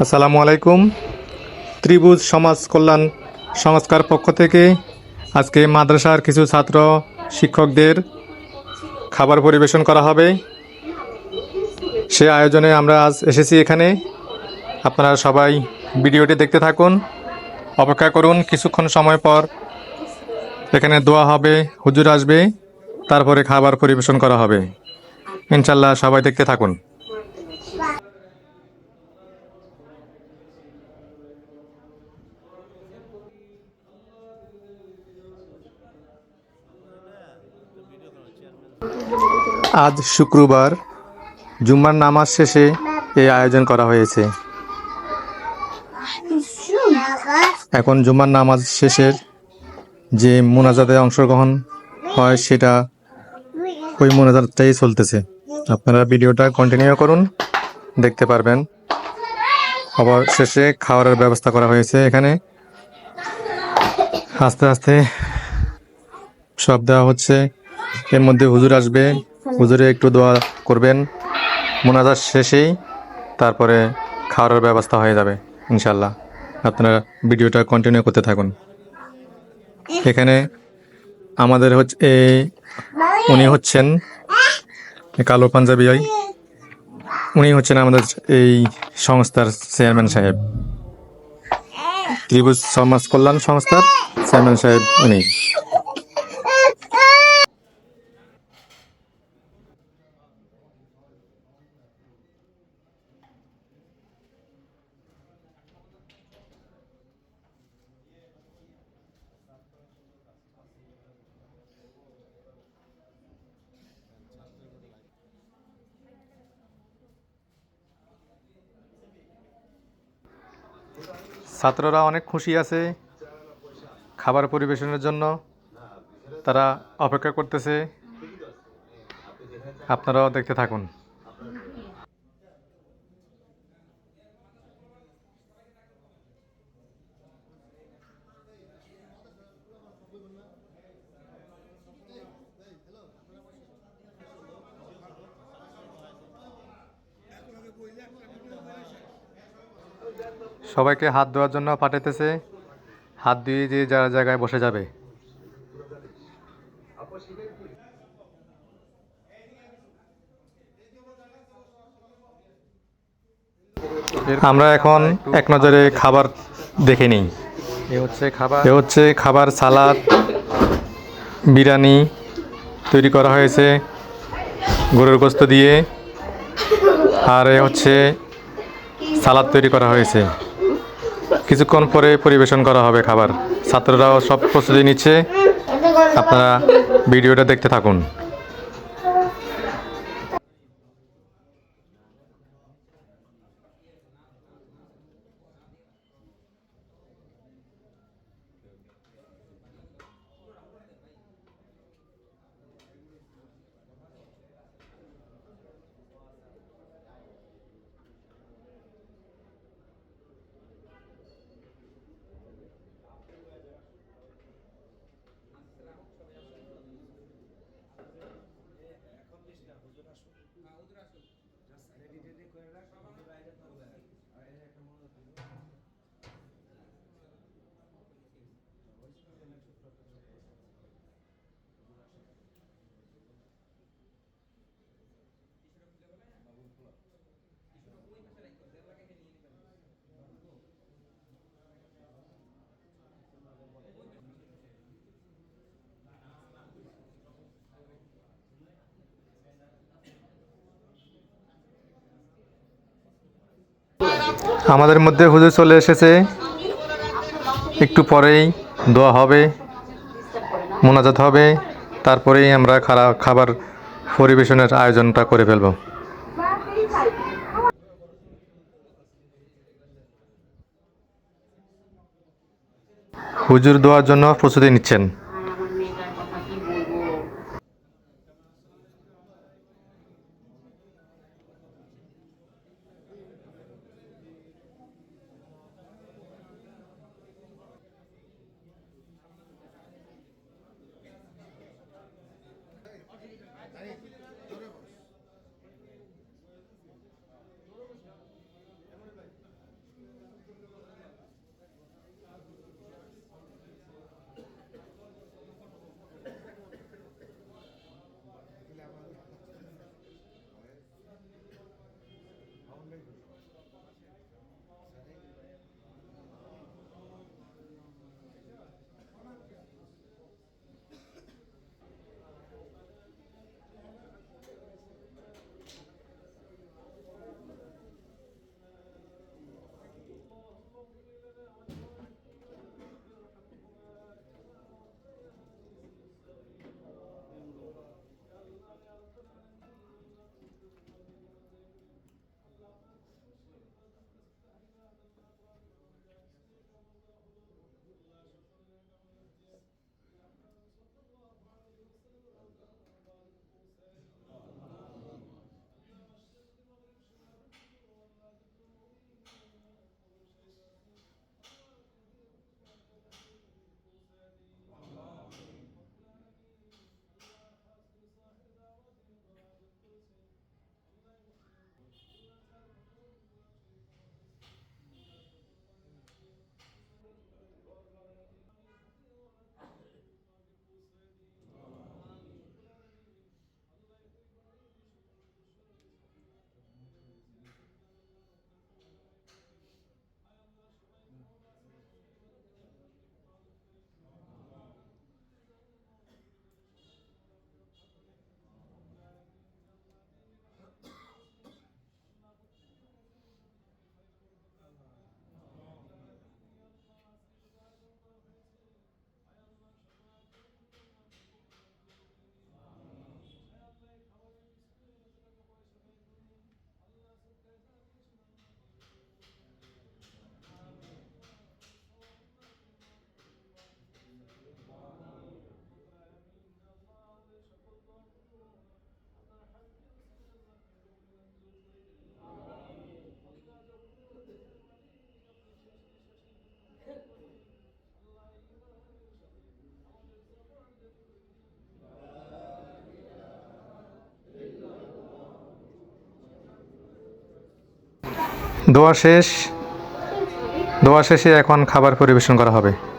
আসসালামু আলাইকুম। ত্রিভুজ সমাজ কল্যাণ সংস্কার পক্ষ থেকে আজকে মাদ্রাসার কিছু ছাত্র, শিক্ষকদের খাবার পরিবেশন করা হবে। সে আয়োজনে আমরা আজ এসেছি এখানে। আপনারা সবাই ভিডিওটি দেখতে থাকুন। অপেক্ষা করুন, কিছুক্ষণ সময় পর এখানে দোয়া হবে, হুজুর আসবে, তারপরে খাবার পরিবেশন করা হবে। ইনশাল্লাহ সবাই দেখতে থাকুন। আজ শুক্রবার জুম্মার নামাজ শেষে এই আয়োজন করা হয়েছে। এখন জুম্মার নামাজ শেষের যে মোনাজাতে অংশগ্রহণ হয় সেটা ওই মোনাজাতটাই চলতেছে। আপনারা ভিডিওটা কন্টিনিউ করুন, দেখতে পারবেন। আবার শেষে খাওয়ারের ব্যবস্থা করা হয়েছে এখানে। আস্তে আস্তে সব দেওয়া হচ্ছে। এর মধ্যে হুজুর আসবে। হুজুরে একটু দোয়া করবেন। মোনাজাত শেষেই তারপরে খাওয়ার ব্যবস্থা হয়ে যাবে ইনশাল্লাহ আপনারা ভিডিওটা কন্টিনিউ করতে থাকুন। এখানে আমাদের হচ্ছে এই উনি হচ্ছেন কালো পাঞ্জাবি উনি হচ্ছেন আমাদের এই সংস্থার চেয়ারম্যান সাহেব। ত্রিভুজ সমাজ কল্যাণ সংস্থার চেয়ারম্যান সাহেব উনি। ছাত্ররা অনেক খুশি আছে খাবার পরিবেশনের জন্য। তারা অপেক্ষা করতেছে। আপনারাও দেখতে থাকুন। সবাইকে হাত ধোয়ার জন্য পাঠাইতেছে। হাত দিয়ে যে যার জায়গায় বসে যাবে। আমরা এখন এক নজরে খাবার দেখে নিই। এ হচ্ছে খাবার। এ হচ্ছে খাবার সালাদ বিরিয়ানি তৈরি করা হয়েছে গরুর গোস্ত দিয়ে। আর এ হচ্ছে সালাদ তৈরি করা হয়েছে। কিছুক্ষণ পরে পরিবেশন করা হবে খাবার। ছাত্ররাও সব প্রস্তুতি নিচ্ছে। আপনারা ভিডিওটা দেখতে থাকুন। আমাদের মধ্যে হুজুর চলে এসেছে। একটু পরেই দোয়া হবে, মোনাজাত হবে, তারপরেই আমরা খারা, খাবার পরিবেশনের আয়োজনটা করে ফেলব। হুজুর দোয়ার জন্য প্রস্তুতি নিচ্ছেন। Ahí. দোয়া শেষ। দোয়া শেষে এখন খাবার পরিবেশন করা হবে।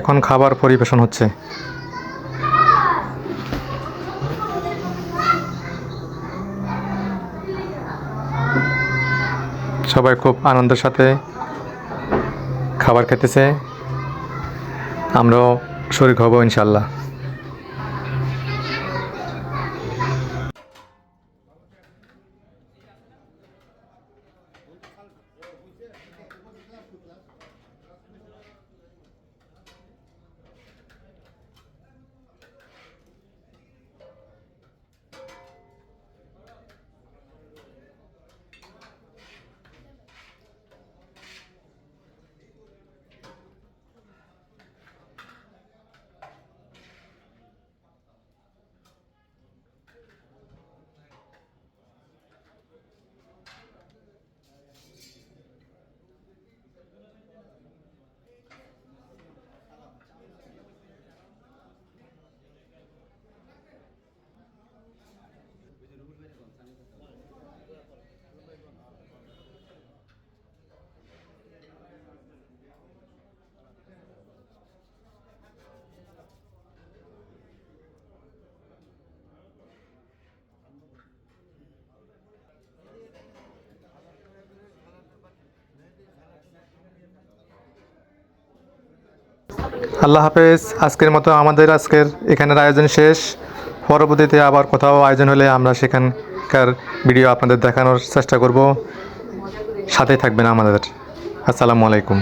এখন খাবার পরিবেশন হচ্ছে। সবাই খুব আনন্দের সাথে খাবার খেতেছে। আমরাও শরীর হব ইনশাল্লাহ। আল্লাহ হাফেজ, আজকের মতো আমাদের আজকের এখানের আয়োজন শেষ। পরবর্তীতে আবার কোথাও আয়োজন হলে আমরা সেখানকার ভিডিও আপনাদের দেখানোর চেষ্টা করব। সাথে থাকবেন আমাদের। আসসালামু আলাইকুম।